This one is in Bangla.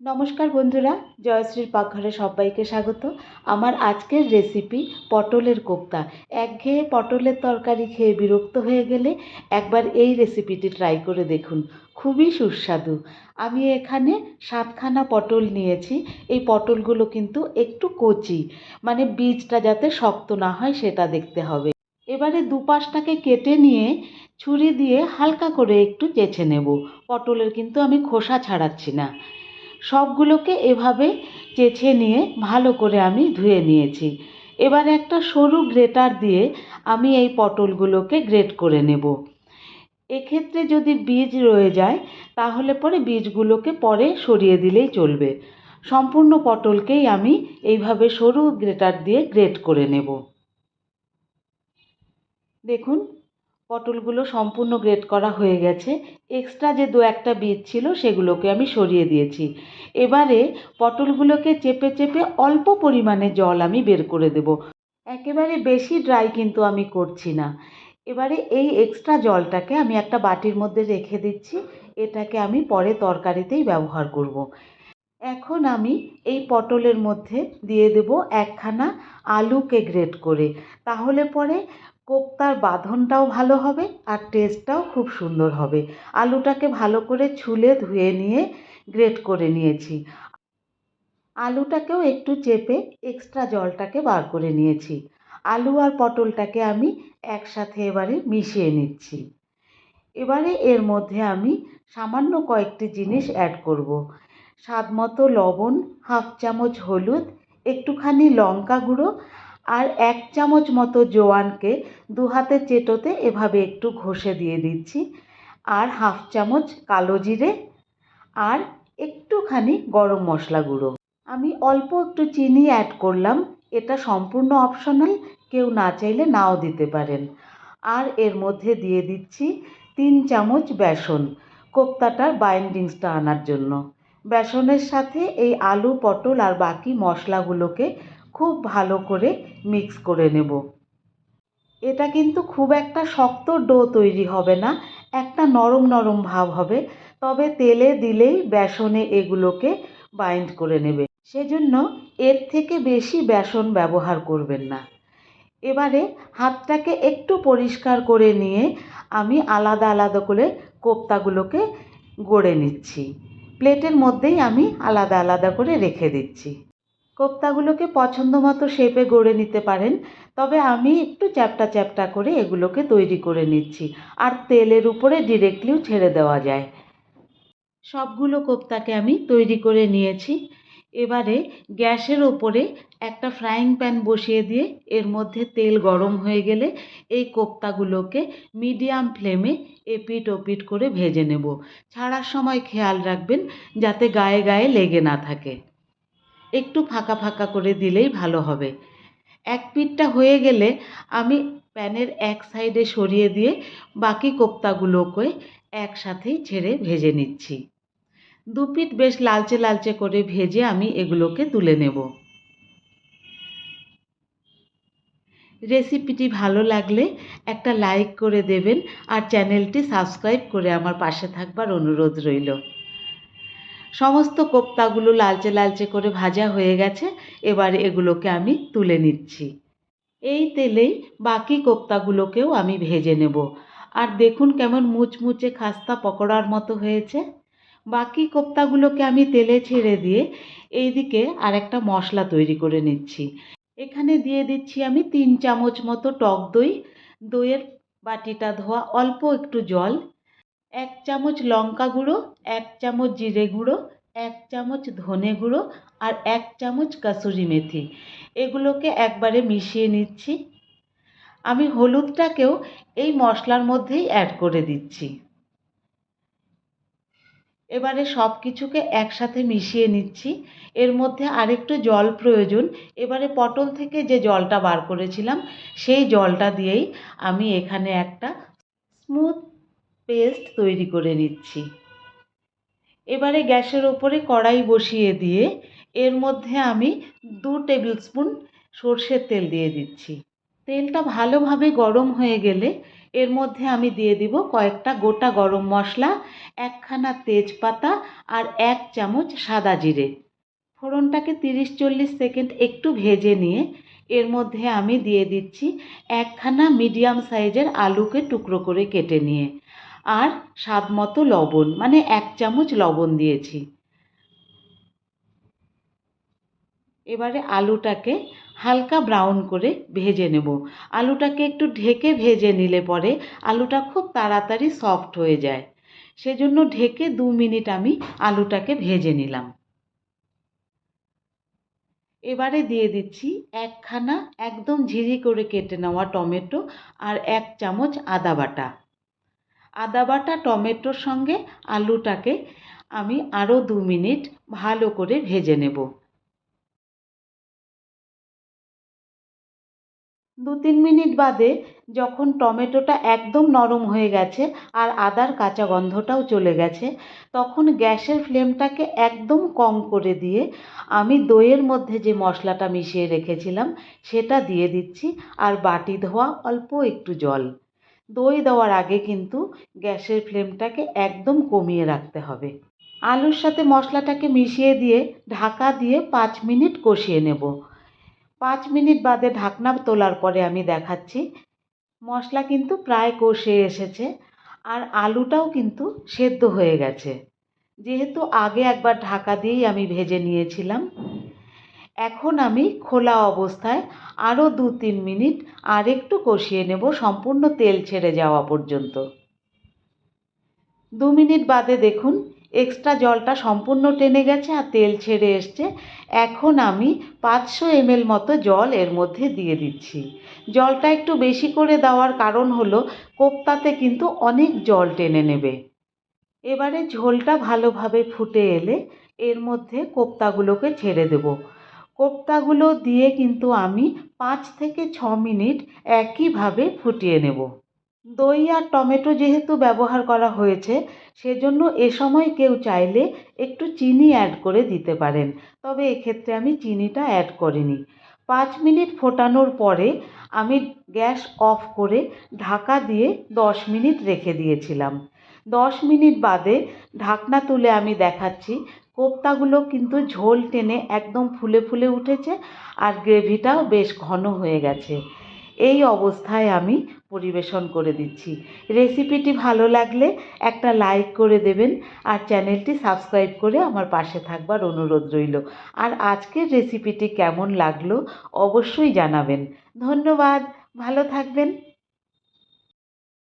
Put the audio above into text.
নমস্কার বন্ধুরা, জয়শ্রীর পাকঘরে সবাইকে স্বাগত। আমার আজকের রেসিপি পটলের কোপ্তা। একঘেয়ে পটলের তরকারি খেয়ে বিরক্ত হয়ে গেলে একবার এই রেসিপিটি ট্রাই করে দেখুন। খুবই সুস্বাদু। আমি এখানে সাতখানা পটল নিয়েছি। এই পটলগুলো কিন্তু একটু কচি মানে বীজটা যাতে শক্ত না হয় সেটা দেখতে হবে। এবারে দুপাশটাকে কেটে নিয়ে ছুরি দিয়ে হালকা করে একটু চেঁচে নেব। পটলের কিন্তু আমি খোসা ছাড়াচ্ছি না। সবগুলোকে এভাবে চেছে নিয়ে ভালো করে আমি ধুয়ে নিয়েছি। এবার একটা সরু গ্রেটার দিয়ে আমি এই পটলগুলোকে গ্রেট করে নেব। এক্ষেত্রে যদি বীজ রয়ে যায়, তাহলে পরে বীজগুলোকে পরে সরিয়ে দিলেই চলবে। সম্পূর্ণ পটলকেই আমি এইভাবে সরু গ্রেটার দিয়ে গ্রেট করে নেব। দেখুন পটলগুলো সম্পূর্ণ গ্রেট করা হয়ে গেছে। এক্সট্রা যে দু একটা বীজ ছিল সেগুলোকে আমি সরিয়ে দিয়েছি। এবারে পটলগুলোকে চেপে চেপে অল্প পরিমাণে জল আমি বের করে দেব। একেবারে বেশি ড্রাই কিন্তু আমি করছি না। এবারে এই এক্সট্রা জলটাকে আমি একটা বাটির মধ্যে রেখে দিচ্ছি। এটাকে আমি পরে তরকারিতেই ব্যবহার করব। এখন আমি এই পটলের মধ্যে দিয়ে দেব একখানা আলুকে গ্রেট করে। তাহলে পরে কোপ্তার বাঁধনটাও ভালো হবে আর টেস্টটাও খুব সুন্দর হবে। আলুটাকে ভালো করে ছুলে ধুয়ে নিয়ে গ্রেট করে নিয়েছি। আলুটাকেও একটু চেপে এক্সট্রা জলটাকে বার করে নিয়েছি। আলু আর পটলটাকে আমি একসাথে এবারে মিশিয়ে নিচ্ছি। এবারে এর মধ্যে আমি সামান্য কয়েকটি জিনিস অ্যাড করব। স্বাদ মতো লবণ, হাফ চামচ হলুদ, একটুখানি লঙ্কা গুঁড়ো আর এক চামচ মতো জোয়ানকে দু হাতে চেটোতে এভাবে একটু ঘষে দিয়ে দিচ্ছি। আর হাফ চামচ কালো জিরে আর একটুখানি গরম মশলা গুঁড়ো। আমি অল্প একটু চিনি অ্যাড করলাম। এটা সম্পূর্ণ অপশনাল কেউ না চাইলে নাও দিতে পারেন। আর এর মধ্যে দিয়ে দিচ্ছি তিন চামচ বেসন কোপ্তাটার বাইন্ডিংসটা আনার জন্য। বেসনের সাথে এই আলু, পটল আর বাকি মশলাগুলোকে খুব ভালো করে মিক্স করে নেব। এটা কিন্তু খুব একটা শক্ত ডো তৈরি হবে না, একটা নরম নরম ভাব হবে, তবে তেলে দিলেই বেসনে এগুলোকে বাইন্ড করে নেবে। সেজন্য এর থেকে বেশি বেসন ব্যবহার করবেন না। এবারে হাতটাকে একটু পরিষ্কার করে নিয়ে আমি আলাদা আলাদা করে কোপ্তাগুলোকে গড়ে নিচ্ছি। প্লেটের মধ্যেই আমি আলাদা আলাদা করে রেখে দিচ্ছি। কোপ্তাগুলোকে পছন্দ মতো শেপে গড়ে নিতে পারেন, তবে আমি একটু চ্যাপটা চ্যাপটা করে এগুলোকে তৈরি করে নিচ্ছি, আর তেলের উপরে ডিরেক্টলিও ছেড়ে দেওয়া যায়। সবগুলো কোপ্তাকে আমি তৈরি করে নিয়েছি। এবারে গ্যাসের ওপরে একটা ফ্রাইং প্যান বসিয়ে দিয়ে এর মধ্যে তেল গরম হয়ে গেলে এই কোপ্তাগুলোকে মিডিয়াম ফ্লেমে এপিট ওপিট করে ভেজে নেব। ছাড়ার সময় খেয়াল রাখবেন যাতে গায়ে গায়ে লেগে না থাকে। একটু ফাঁকা ফাঁকা করে দিলেই ভালো হবে। এক পিঠটা হয়ে গেলে আমি প্যানের এক সাইডে সরিয়ে দিয়ে বাকি কোপ্তাগুলোকে একসাথেই ছেড়ে ভেজে নিচ্ছি। দু পিঠ বেশ লালচে লালচে করে ভেজে আমি এগুলোকে তুলে নেব। রেসিপিটি ভালো লাগলে একটা লাইক করে দেবেন আর চ্যানেলটি সাবস্ক্রাইব করে আমার পাশে থাকবার অনুরোধ রইল। সমস্ত কোপ্তাগুলো লালচে লালচে করে ভাজা হয়ে গেছে, এবার এগুলোকে আমি তুলে নিচ্ছি। এই তেলেই বাকি কোপ্তাগুলোকেও আমি ভেজে নেব। আর দেখুন কেমন মুচমুচে খাস্তা পকোড়ার মতো হয়েছে। বাকি কোপ্তাগুলোকে আমি তেলে ছেড়ে দিয়ে এইদিকে আরেকটা মশলা তৈরি করে নিচ্ছি। এখানে দিয়ে দিচ্ছি আমি তিন চামচ মতো টক দই। দইয়ের বাটিটা ধোয়া অল্প একটু জল। এক চামচ লঙ্কা গুঁড়ো, এক চামচ জিরে গুঁড়ো, এক চামচ ধনে গুঁড়ো আর এক চামচ কাসুরি মেথি। এগুলোকে একবারে মিশিয়ে নিচ্ছি। আমি হলুদটাকেও এই মশলার মধ্যেই অ্যাড করে দিচ্ছি। এবারে সব কিছুকে একসাথে মিশিয়ে নিচ্ছি। এর মধ্যে আরেকটু জল প্রয়োজন। এবারে পটল থেকে যে জলটা বার করেছিলাম, সেই জলটা দিয়েই আমি এখানে একটা স্মুথ পেস্ট তৈরি করে নিচ্ছি। এবারে গ্যাসের ওপরে কড়াই বসিয়ে দিয়ে এর মধ্যে আমি দু টেবিল স্পুন সর্ষের তেল দিয়ে দিচ্ছি। তেলটা ভালোভাবে গরম হয়ে গেলে এর মধ্যে আমি দিয়ে দিব কয়েকটা গোটা গরম মশলা, একখানা তেজপাতা আর এক চামচ সাদা জিরে। ফোড়নটাকে তিরিশ চল্লিশ সেকেন্ড একটু ভেজে নিয়ে এর মধ্যে আমি দিয়ে দিচ্ছি একখানা মিডিয়াম সাইজের আলুকে টুকরো করে কেটে নিয়ে। আর স্বাদ মতো লবণ মানে এক চামচ লবণ দিয়েছি। এবারে আলুটাকে হালকা ব্রাউন করে ভেজে নেব। আলুটাকে একটু ঢেকে ভেজে নিলে পরে আলুটা খুব তাড়াতাড়ি সফট হয়ে যায়। সেজন্য ঢেকে দু মিনিট আমি আলুটাকে ভেজে নিলাম। এবারে দিয়ে দিচ্ছি একখানা একদম ঝিরি করে কেটে নেওয়া টমেটো আর এক চামচ আদা বাটা। আদা বাটা টমেটোর সঙ্গে আলুটাকে আমি আরও দু মিনিট ভালো করে ভেজে নেব। দু তিন মিনিট বাদে যখন টমেটোটা একদম নরম হয়ে গেছে আর আদার কাঁচা গন্ধটাও চলে গেছে, তখন গ্যাসের ফ্লেমটাকে একদম কম করে দিয়ে আমি দইয়ের মধ্যে যে মশলাটা মিশিয়ে রেখেছিলাম, সেটা দিয়ে দিচ্ছি আর বাটি ধোয়া অল্প একটু জল। দই দেওয়ার আগে কিন্তু গ্যাসের ফ্লেমটাকে একদম কমিয়ে রাখতে হবে। আলুর সাথে মশলাটাকে মিশিয়ে দিয়ে ঢাকা দিয়ে পাঁচ মিনিট কষিয়ে নেব। পাঁচ মিনিট বাদে ঢাকনা তোলার পরে আমি দেখাচ্ছি। মশলা কিন্তু প্রায় কষে এসেছে আর আলুটাও কিন্তু সেদ্ধ হয়ে গেছে। যেহেতু আগে একবার ঢাকা দিয়েই আমি ভেজে নিয়েছিলাম এখন আমি খোলা অবস্থায় আরও দু তিন মিনিট আর একটু কষিয়ে নেব সম্পূর্ণ তেল ছেড়ে যাওয়া পর্যন্ত। দু মিনিট বাদে দেখুন এক্সট্রা জলটা সম্পূর্ণ টেনে গেছে আর তেল ছেড়ে এসছে। এখন আমি পাঁচশো এমএল মতো জল এর মধ্যে দিয়ে দিচ্ছি। জলটা একটু বেশি করে দেওয়ার কারণ হলো, কোপ্তাতে কিন্তু অনেক জল টেনে নেবে। এবারে ঝোলটা ভালোভাবে ফুটে এলে এর মধ্যে কোপ্তাগুলোকে ছেড়ে দেব। কোপ্তাগুলো দিয়ে কিন্তু আমি পাঁচ থেকে ছ মিনিট একইভাবে ফুটিয়ে নেব। দই আর টমেটো যেহেতু ব্যবহার করা হয়েছে, সেজন্য এ সময় কেউ চাইলে একটু চিনি অ্যাড করে দিতে পারেন, তবে এক্ষেত্রে আমি চিনিটা অ্যাড করিনি। পাঁচ মিনিট ফোটানোর পরে আমি গ্যাস অফ করে ঢাকা দিয়ে দশ মিনিট রেখে দিয়েছিলাম। দশ মিনিট বাদে ঢাকনা তুলে আমি দেখাচ্ছি কোপ্তাগুলো কিন্তু ঝোল টেনে একদম ফুলে ফুলে উঠেছে আর গ্রেভিটাও বেশ ঘন হয়ে গেছে। এই অবস্থায় আমি পরিবেশন করে দিচ্ছি। রেসিপিটি ভালো লাগলে একটা লাইক করে দেবেন আর চ্যানেলটি সাবস্ক্রাইব করে আমার পাশে থাকবার অনুরোধ রইল। আর আজকের রেসিপিটি কেমন লাগল অবশ্যই জানাবেন। ধন্যবাদ, ভালো থাকবেন।